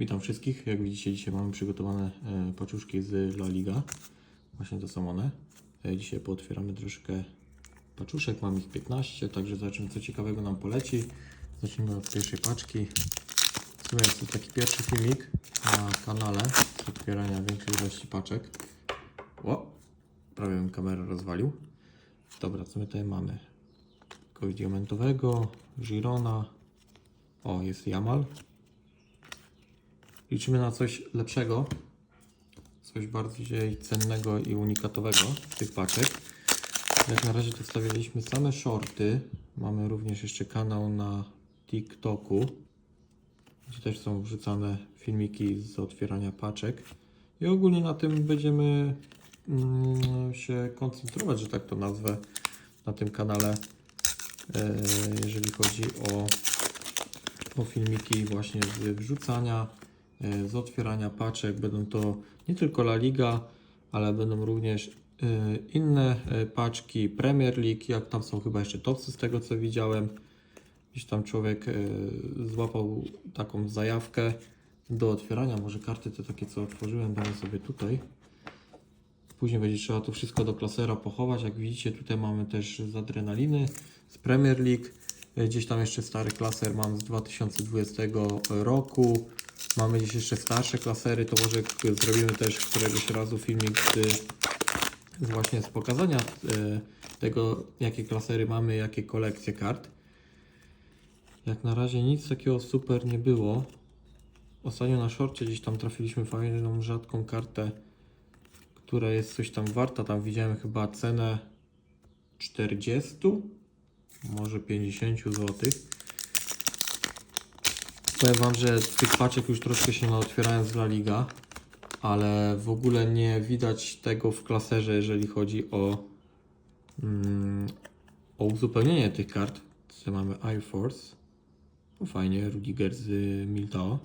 Witam wszystkich. Jak widzicie, dzisiaj mamy przygotowane e, paczuszki z La Liga. Właśnie to są one. E, Dzisiaj pootwieramy troszkę paczuszek. Mam ich 15, także zobaczymy co ciekawego nam poleci. Zacznijmy od pierwszej paczki. W sumie jest to taki pierwszy filmik na kanale z otwierania większej ilości paczek. O! Prawie bym kamerę rozwalił. Dobra, co my tutaj mamy? Kogoś diamentowego, Girona. O, jest Jamal. Liczymy na coś lepszego, coś bardziej cennego i unikatowego z tych paczek. Jak na razie to wstawialiśmy same shorty. Mamy również jeszcze kanał na TikToku, gdzie też są wrzucane filmiki z otwierania paczek. I ogólnie na tym będziemy mm, się koncentrować, że tak to nazwę, na tym kanale, e, jeżeli chodzi o, o filmiki właśnie z wrzucania, z otwierania paczek. Będą to nie tylko La Liga, ale będą również e, inne e, paczki Premier League, jak tam są chyba jeszcze topsy z tego co widziałem. Gdzieś tam człowiek złapał taką zajawkę do otwierania. Może karty te takie co otworzyłem damy sobie tutaj. Później będzie trzeba to wszystko do klasera pochować. Jak widzicie, tutaj mamy też z adrenaliny, z Premier League. Gdzieś tam jeszcze stary klaser mam z 2020 roku. Mamy gdzieś jeszcze starsze klasery. To może zrobimy też któregoś razu filmik z, właśnie z pokazania e, tego, jakie klasery mamy, jakie kolekcje kart. Jak na razie nic takiego super nie było. Ostatnio na szorcie gdzieś tam trafiliśmy fajną, rzadką kartę która jest coś tam warta. Tam widziałem chyba cenę 40, może 50 zł. Powiem Wam, że tych paczek już troszkę się naotwierałem z La Liga, ale w ogóle nie widać tego w klaserze, jeżeli chodzi o, mm, o uzupełnienie tych kart. Tutaj mamy Air Force. No fajnie, Rudiger z Miltao.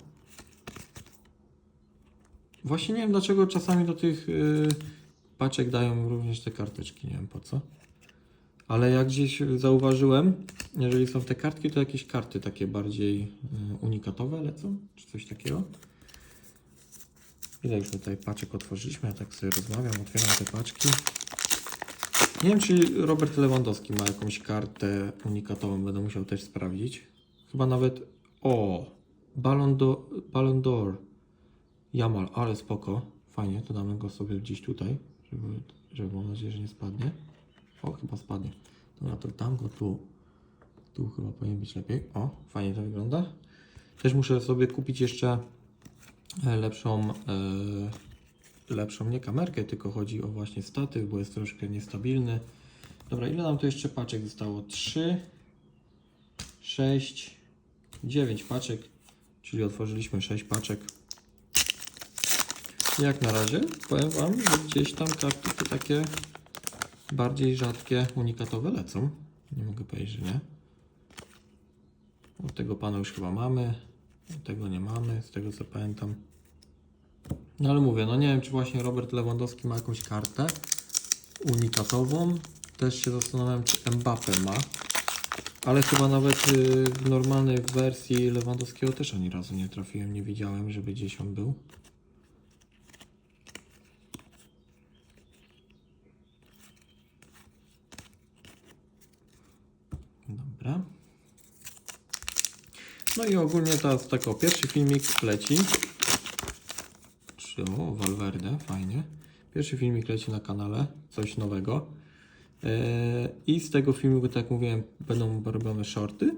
Właśnie nie wiem dlaczego czasami do tych y, paczek dają również te karteczki, nie wiem po co. Ale jak gdzieś zauważyłem, jeżeli są te kartki, to jakieś karty takie bardziej y, unikatowe lecą, czy coś takiego. Ile już tutaj paczek otworzyliśmy, ja tak sobie rozmawiam, otwieram te paczki. Nie wiem, czy Robert Lewandowski ma jakąś kartę unikatową, będę musiał też sprawdzić. Chyba nawet, o, Ballon Ballon d'Or. Jamal, ale spoko. Fajnie, to damy go sobie gdzieś tutaj, żeby, żeby mam nadzieję, że nie spadnie. O, chyba spadnie. Dobra, to dam go tu. Tu chyba powinien być lepiej. O, fajnie to wygląda. Też muszę sobie kupić jeszcze e, lepszą, e, lepszą nie kamerkę, tylko chodzi o właśnie statyw, bo jest troszkę niestabilny. Dobra, ile nam tu jeszcze paczek zostało? 3, 6, 9 paczek, czyli otworzyliśmy 6 paczek. Jak na razie powiem Wam, że gdzieś tam karty takie bardziej rzadkie, unikatowe lecą. Nie mogę powiedzieć, że nie. Od tego pana już chyba mamy, od tego nie mamy, z tego co pamiętam. No ale mówię, no nie wiem, czy właśnie Robert Lewandowski ma jakąś kartę unikatową. Też się zastanawiam, czy Mbappe ma. Ale chyba nawet y, w normalnej wersji Lewandowskiego też ani razu nie trafiłem, nie widziałem, żeby gdzieś on był. Dobra. No i ogólnie teraz tak pierwszy filmik leci. Czy o, Valverde, fajnie. Pierwszy filmik leci na kanale, coś nowego. Eee, I z tego filmiku, tak jak mówiłem, będą robione shorty.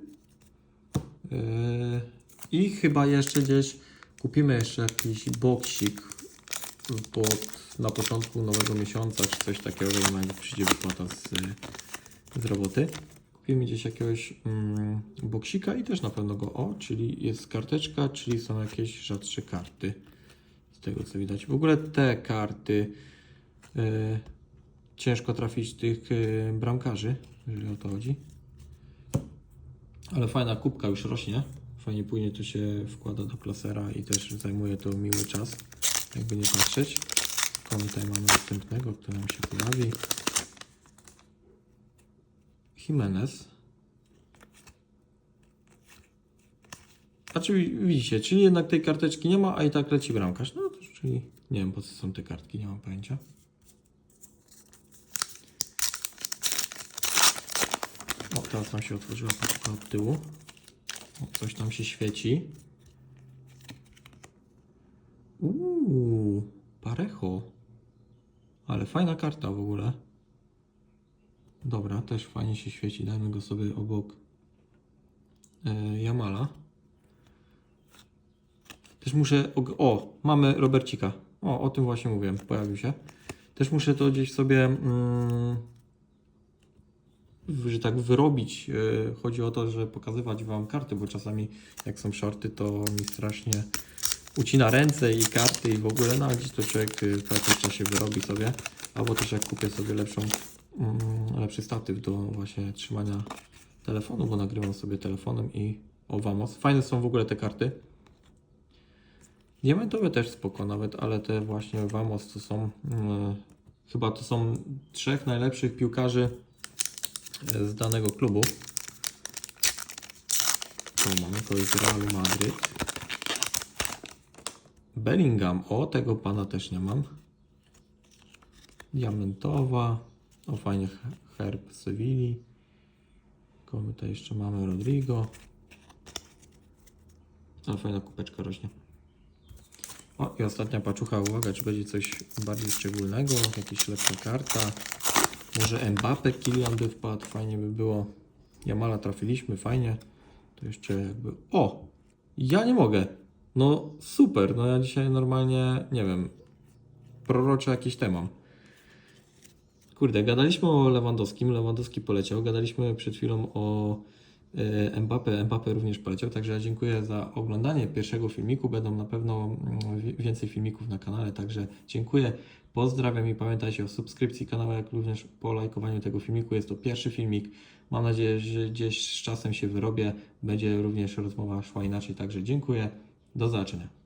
Eee, I chyba jeszcze gdzieś kupimy jeszcze jakiś boksik pod, na początku nowego miesiąca, czy coś takiego, jak przyjdzie wypłata z, z roboty. Kupimy gdzieś jakiegoś mm, boksika i też na pewno go o, czyli jest karteczka, czyli są jakieś rzadsze karty. Z tego co widać. W ogóle te karty e, ciężko trafić tych e, bramkarzy, jeżeli o to chodzi. Ale fajna kubka już rośnie. Fajnie płynie to się wkłada do klasera i też zajmuje to miły czas, jakby nie patrzeć. Tutaj mamy następnego, który nam się pojawi. Jimenez. A czyli widzicie, czyli jednak tej karteczki nie ma, a i tak leci bramkarz. No to czyli nie wiem po co są te kartki, nie mam pojęcia. O, teraz nam się otworzyła paczka od tyłu. O, coś tam się świeci. Uuu, parecho. Ale fajna karta w ogóle. Dobra, też fajnie się świeci. Dajmy go sobie obok e, Jamala. Też muszę. O, mamy Robercika. O, o tym właśnie mówiłem. Pojawił się. Też muszę to gdzieś sobie. Mm, w- że tak wyrobić. E, Chodzi o to, że pokazywać Wam karty, bo czasami jak są shorty, to mi strasznie ucina ręce i karty i w ogóle, no ale gdzieś to człowiek y, po jakimś czasie wyrobi sobie. Albo też jak kupię sobie lepszą, lepszy statyw do właśnie trzymania telefonu, bo nagrywam sobie telefonem i o vamos. Fajne są w ogóle te karty. Diamentowe też spoko nawet, ale te właśnie vamos to są mm, chyba to są trzech najlepszych piłkarzy e, z danego klubu. To mamy, to jest Real Madryt. Bellingham, o tego pana też nie mam. Diamentowa, o fajnie he- herb Sewilli. Kogo my tutaj jeszcze mamy? Rodrigo. A fajna kupeczka rośnie. O i ostatnia paczucha, uwaga, czy będzie coś bardziej szczególnego, jakaś lepsza karta. Może Mbappe, Kylian by wpadł, fajnie by było. Jamala trafiliśmy, fajnie. To jeszcze jakby... O! Ja nie mogę. No super, no ja dzisiaj normalnie, nie wiem, prorocze jakieś temat. Kurde, gadaliśmy o Lewandowskim, Lewandowski poleciał, gadaliśmy przed chwilą o Mbappe, Mbappe również poleciał, także dziękuję za oglądanie pierwszego filmiku, będą na pewno mm, wi- więcej filmików na kanale, także dziękuję, pozdrawiam i pamiętajcie o subskrypcji kanału, jak również po lajkowaniu tego filmiku, jest to pierwszy filmik, mam nadzieję, że gdzieś z czasem się wyrobię, będzie również rozmowa szła inaczej, także dziękuję, do zobaczenia.